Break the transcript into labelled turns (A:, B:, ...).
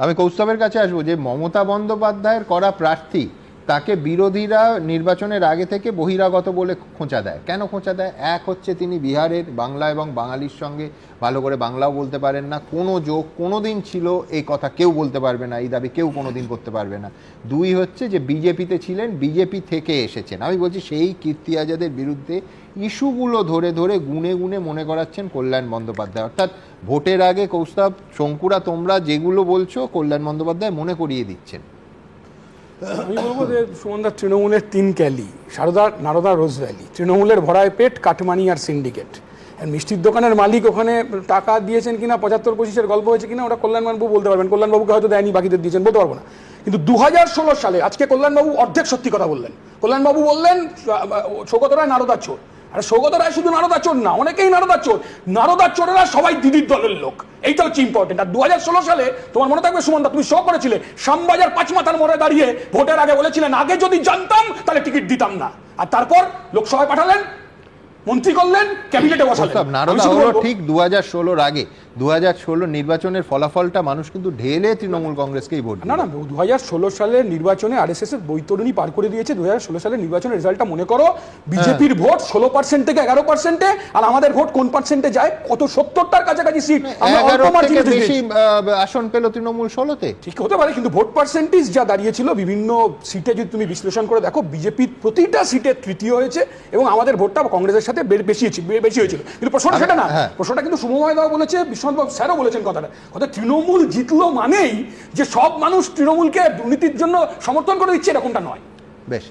A: আমি কৌস্তবের কাছে আসব যে মমতা বন্দ্যোপাধ্যায়ের করা প্রার্থী তাকে বিরোধীরা নির্বাচনের আগে থেকে বহিরাগত বলে খোঁচা দেয়। কেন খোঁচা দেয়? এক হচ্ছে তিনি বিহারের বাংলা এবং বাঙালির সঙ্গে ভালো করে বাংলাও বলতে পারেন না। কোনো যোগ কোনো দিন ছিল এই কথা কেউ বলতে পারবে না, এই দাবি কেউ কোনো দিন করতে পারবে না। দুই হচ্ছে যে বিজেপিতে ছিলেন, বিজেপি থেকে এসেছেন। আমি বলছি সেই কীর্তি আজাদের বিরুদ্ধে ইস্যুগুলো ধরে ধরে গুনে গুনে মনে করাচ্ছেন কল্যাণ বন্দ্যোপাধ্যায়। অর্থাৎ ভোটের আগে কৌস্তব, শঙ্কুরা তোমরা যেগুলো বলছো কল্যাণ বন্দ্যোপাধ্যায় মনে করিয়ে দিচ্ছেন।
B: আমি বলব যে সুমনদা তৃণমূলের তিন ক্যালি, সারদা, নারদা, রোজ ভ্যালি তৃণমূলের ভরায় পেট কাটমানি আর সিন্ডিকেট মিষ্টির দোকানের মালিক ওখানে টাকা দিয়েছেন কিনা, পঁচাত্তর পঁচিশের গল্প হয়েছে কিনা, ওটা কল্যাণবাবু বলতে পারবেন। কল্যাণবাবুকে হয়তো দেয়নি, বাকিদের দিয়েছেন, বলতে পারব না। কিন্তু দু হাজার ষোলো সালে, আজকে কল্যাণবাবু অর্ধেক সত্যি কথা বললেন। কল্যাণবাবু বললেন রায় নারদার চোর। আর সৌগত রায় শুধু নারদা চোর না অনেকেই নারদা চোর। নারদা চোরেরা সবাই দিদির দলের লোক। এইটা হচ্ছে ইম্পর্টেন্ট আর দু হাজার ষোলো সালে তোমার মনে থাকবে সুমনদা তুমি শো করেছিলে। শ্যামবাজার পাঁচ মাথার মোড়ে দাঁড়িয়ে ভোটের আগে বলেছিলেন আগে যদি জানতাম তাহলে টিকিট দিতাম না। আর তারপর লোকসভায় পাঠালেন মন্ত্রী করলেন ক্যাবিনেটে বসালেন।
A: ঠিক দু হাজার ষোলোর আগে। দু হাজার ষোলো নির্বাচনের ফলাফলটা মানুষ কিন্তু ঢেলে তৃণমূল কংগ্রেসকেই ভোট
B: না না দু হাজার ষোলো সালের নির্বাচনে আর এস এস এর বৈতরণী পার করে দিয়েছে। দু হাজার ষোলো সালের নির্বাচনের রেজাল্টটা মনে করো বিজেপির ভোট ষোলো পার্সেন্ট থেকে এগারো পার্সেন্টে আর আমাদের ভোট কোন পার্সেন্টে যায়? কত সত্তরটার কাছাকাছি সিট।
A: বেশি আসন পেল তৃণমূল ষোলোতে।
B: ঠিক হতে পারে কিন্তু ভোট পার্সেন্টেজ যা দাঁড়িয়েছিল বিভিন্ন সিটে যদি তুমি বিশ্লেষণ করে দেখো বিজেপির প্রতিটা সিটে তৃতীয় হয়েছে এবং আমাদের ভোটটা কংগ্রেসের সাথে বেশি বেশি হয়েছিল। কিন্তু প্রশ্নটা সেটা না।
A: হ্যাঁ।
B: প্রশ্নটা কিন্তু শুভময় দাও বলেছে বিশ্বনাথবাবু স্যারও বলেছেন কথাটা। কথা তৃণমূল জিতলো মানেই যে সব মানুষ তৃণমূলকে দুর্নীতির জন্য সমর্থন করে দিচ্ছে, এরকমটা নয়।
A: বেশ।